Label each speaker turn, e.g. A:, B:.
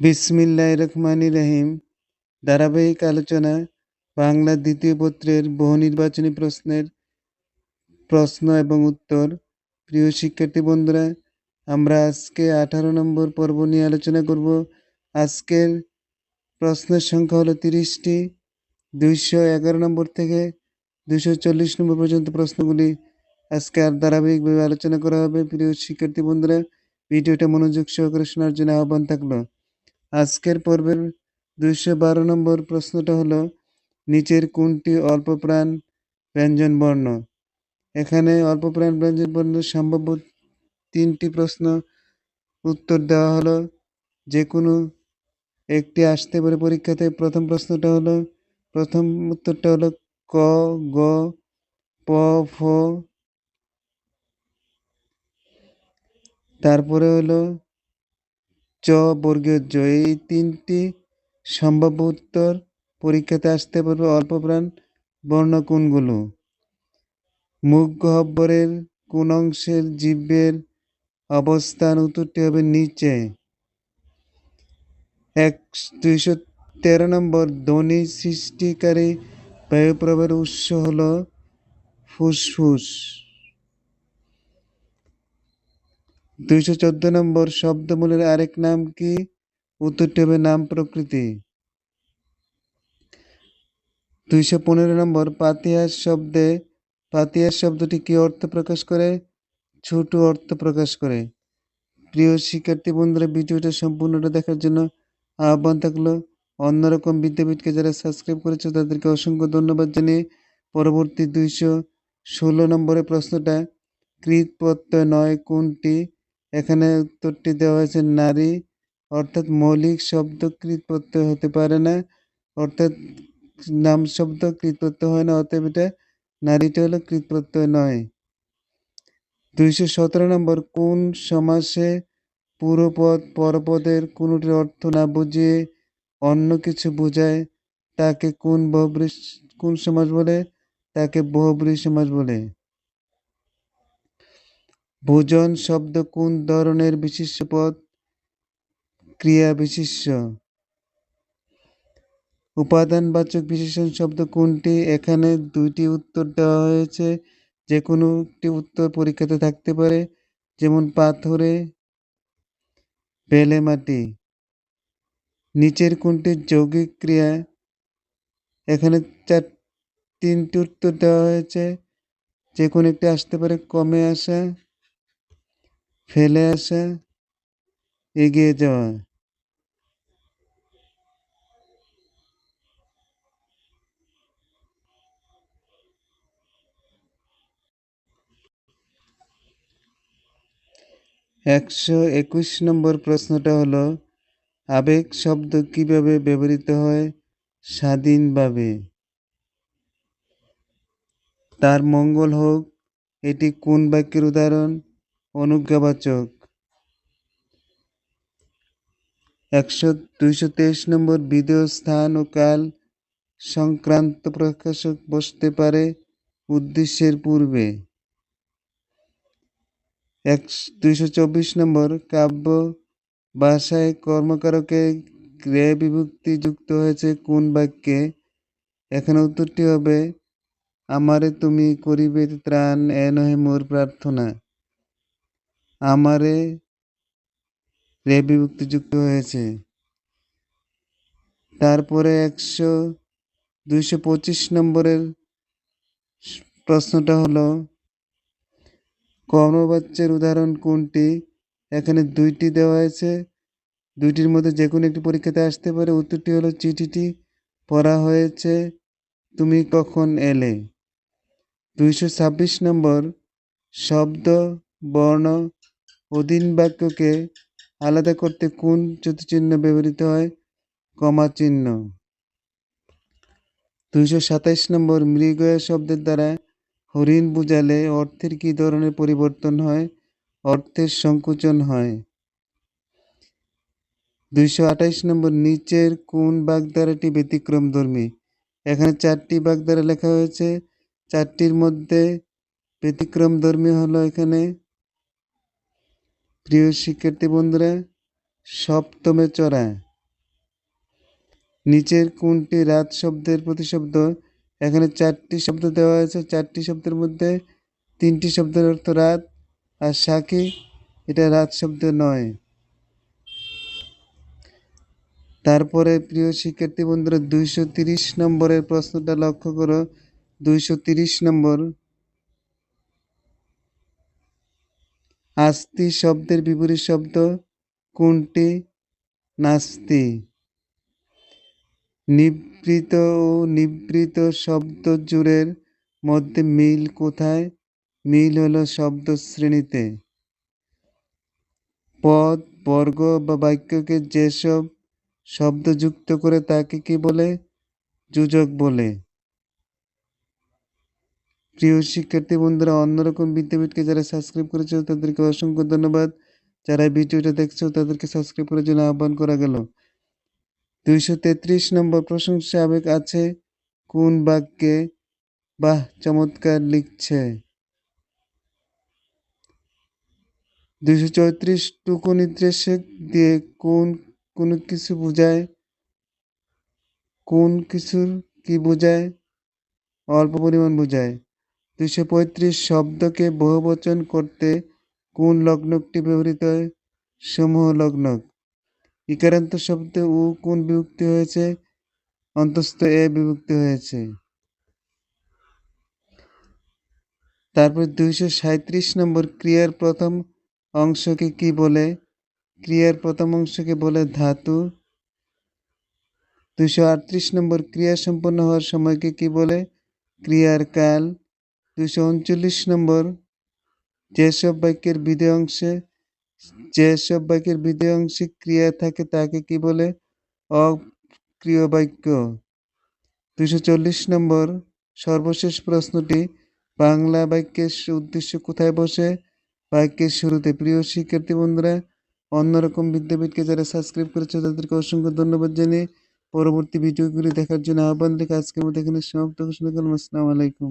A: বিসমিল্লাহ রহমান রহিম। ধারাবাহিক আলোচনা, বাংলা দ্বিতীয় পত্রের বহু নির্বাচনী প্রশ্নের প্রশ্ন এবং উত্তর। প্রিয় শিক্ষার্থী বন্ধুরা, আমরা আজকে আঠারো নম্বর পর্ব নিয়ে আলোচনা করব। আজকের প্রশ্নের সংখ্যা হলো তিরিশটি। দুইশো এগারো নম্বর থেকে দুইশো চল্লিশ নম্বর পর্যন্ত প্রশ্নগুলি আজকে আর ধারাবাহিকভাবে আলোচনা করা হবে। প্রিয় শিক্ষার্থী বন্ধুরা, ভিডিওটা মনোযোগ সহকারে শোনার জন্য আহ্বান থাকল। আজকের পর্বের দুইশো বারো নম্বর প্রশ্নটা হলো, নিচের কোনটি অল্প প্রাণ ব্যঞ্জন বর্ণ এখানে অল্প প্রাণ ব্যঞ্জন বর্ণ সম্ভাব্য তিনটি প্রশ্ন উত্তর দেওয়া হলো যে কোনো একটি আসতে পারে পরীক্ষাতে। প্রথম প্রশ্নটা হলো, প্রথম উত্তরটা হলো ক, গ, প, ফ। তারপরে হলো চ বর্গীয় জ এই তিনটি সম্ভাব্য উত্তর পরীক্ষাতে আসতে পারবে অল্প প্রাণ বর্ণ কোনগুলো মুখ গহ্বরের কোন অংশের জীবের অবস্থান উত্তরটি হবে নিচে। এক দুইশো তেরো নম্বর ধ্বনি সৃষ্টিকারী বায়ুপ্রবাহের উৎস হল ফুসফুস। দুইশো চোদ্দ নম্বর শব্দমূলের আরেক নাম কি? উত্তরটি হবে নাম প্রকৃতি। দুইশো পনেরো নম্বর পাতিয়াস শব্দে, পাতিয়াস শব্দটি কি অর্থ প্রকাশ করে? ছোট অর্থ প্রকাশ করে। প্রিয় শিক্ষার্থী বন্ধুরা, ভিডিওটা সম্পূর্ণটা দেখার জন্য আহ্বান থাকল। অন্যরকম বিদ্যাপীঠকে যারা সাবস্ক্রাইব করেছে, তাদেরকে অসংখ্য ধন্যবাদ জানিয়ে পরবর্তী দুইশো ষোলো নম্বরের প্রশ্নটা কৃত প্রত্যয় নয়, কোনটি? এখানে উত্তরটি দেওয়া হয়েছে, নারী, অর্থাৎ মৌলিক শব্দ প্রত্যয় হতে পারে না। অর্থাৎ নাম শব্দ প্রত্যয় হয় না, অতএব এটা নারীটা হলো প্রত্যয় নয়। দুইশো সতেরো নম্বর, কোন সমাসে পুরোপদ, পরপদের কোনটির অর্থ না বুঝিয়ে অন্য কিছু বোঝায়, তাকে কোন বহুব্রী কোন সমাজ বলে? তাকে বহুব্রী সমাজ বলে। ভোজন শব্দ কোন ধরনের বিশিষ্ট পদ? ক্রিয়া বিশিষ্য উপাদানবাচক বিশেষণ শব্দ কোনটি? এখানে দুইটি উত্তর দেওয়া হয়েছে। যে কোনো একটি উত্তর পরীক্ষাতে থাকতে পারে। যেমন পাথরে, বেলে মাটি। নিচের কোনটি যৌগিক ক্রিয়া? এখানে চার, তিনটি উত্তর দেওয়া হয়েছে। যে কোনো একটি আসতে পারে, কমে আসা। ফেলে আসা এগিয়ে যাওয়া। একশো একুশ নম্বর প্রশ্নটা হলো, আবেগ শব্দ কীভাবে ব্যবহৃত হয়? স্বাধীনভাবে। তার মঙ্গল হোক, এটি কোন বাক্যের উদাহরণ? অনুজ্ঞাবাচক। একশো দুইশো তেইশ নম্বর বিদেয় স্থান ও কাল সংক্রান্ত প্রকাশক বসতে পারে উদ্দেশ্যের পূর্বে। এক দুইশো চব্বিশ নম্বর কাব্য ভাষায় কর্মকারকে ক্রিয়া বিভক্তি যুক্ত হয়েছে কোন বাক্যে? এখানে উত্তরটি হবে, আমারে তুমি করিবে ত্রাণ, এ নহে মোর প্রার্থনা। আমারে রে বিভক্তি হয়েছে। তারপরে একশো দুইশো পঁচিশ নম্বরের প্রশ্নটা হলো, কর্মবাচ্যের উদাহরণ কোনটি? এখানে দুইটি দেওয়া হয়েছে। দুইটির মধ্যে যে কোনো একটি পরীক্ষাতে আসতে পারে। উত্তরটি হলো, চিঠিটি পড়া হয়েছে, তুমি কখন এলে? দুইশো ছাব্বিশ নম্বর শব্দ, বর্ণ অধীন বাক্যকে আলাদা করতে কোন জ্যোতিচিহ্ন ব্যবহৃত হয়? কমা চিহ্ন। দুইশো সাতাইশ নম্বর মৃগয়া শব্দের দ্বারা হরিণ বুঝালে অর্থের কি ধরনের পরিবর্তন হয়? অর্থের সংকুচন হয়। দুইশো আঠাইশ নম্বর নিচের কোন বাগধারাটি ব্যতিক্রম ধর্মী এখানে চারটি বাগধারা লেখা হয়েছে। চারটির মধ্যে ব্যতিক্রম ধর্মী হলো এখানে প্রিয় শিক্ষার্থী বন্ধুরা, সপ্তমে চড়া। নিচের কোনটি রাত শব্দের প্রতিশব্দ? এখানে চারটি শব্দ দেওয়া হয়েছে। চারটি শব্দের মধ্যে তিনটি শব্দের অর্থ রাত আর সাকি, এটা রাত শব্দ নয়। তারপরে প্রিয় শিক্ষার্থী বন্ধুরা, দুইশো নম্বরের প্রশ্নটা লক্ষ্য করো। দুইশো নম্বর আস্তি শব্দের বিপরীত শব্দ কোনটি? নাস্তি। নিবৃত ও নিবৃত শব্দ জুড়ের মধ্যে মিল কোথায়? মিল হলো শব্দ শ্রেণীতে। পদ, বর্গ বা বাক্যকে যেসব শব্দ যুক্ত করে তাকে কি বলে? যোজক বলে। প্রিয় শিক্ষার্থী বন্ধুরা অন্যরকম বিদ্যাপীঠকে যারা সাবস্ক্রাইব করেছ, তাদেরকে অসংখ্য ধন্যবাদ। যারা ভিডিওটা দেখছ, তাদেরকে সাবস্ক্রাইব করার জন্য আহ্বান করা গেল। দুইশো তেত্রিশ নম্বর প্রশংসা আবেগ আছে, কোন বাক্যে? বাহ, চমৎকার লিখছে। দুইশো চৌত্রিশ টুকু নির্দেশক দিয়ে কোন, কোনো কিছু বোঝায়? কোন কিছুর কি বোঝায়? অল্প পরিমাণ বোঝায়। দুইশো পঁয়ত্রিশ শব্দকে বহুবচন করতে কোন লগ্নকটি ব্যবহৃত হয়? সমূহ লগ্নক ইকারান্ত শব্দে উ কোন বিভক্তি হয়েছে? অন্তস্থ এ বিভক্তি হয়েছে। তারপর দুইশো সাঁত্রিশ নম্বর ক্রিয়ার প্রথম অংশকে কি বলে? ক্রিয়ার প্রথম অংশকে বলে ধাতু। দুইশো আটত্রিশ নম্বর ক্রিয়া সম্পন্ন হওয়ার সময়কে কি বলে? ক্রিয়ার কাল। দুইশো উনচল্লিশ নম্বর, যেসব বাক্যের বিধেয় অংশে যেসব বাক্যের বিধেয় অংশে ক্রিয়া থাকে তাকে কি বলে? অক্রিয় বাক্য। দুশো চল্লিশ নম্বর, সর্বশেষ প্রশ্নটি, বাংলা বাক্যের উদ্দেশ্য কোথায় বসে? বাক্যের শুরুতে। প্রিয় শিক্ষার্থী বন্ধুরা, অন্যরকম বিদ্যাপীঠকে যারা সাবস্ক্রাইব করেছে, তাদেরকে অসংখ্য ধন্যবাদ জানিয়ে পরবর্তী ভিডিওগুলি দেখার জন্য আহ্বান রেখে আজকের মতো এখানে সমাপ্ত ঘোষণা করলাম। আসসালামু আলাইকুম।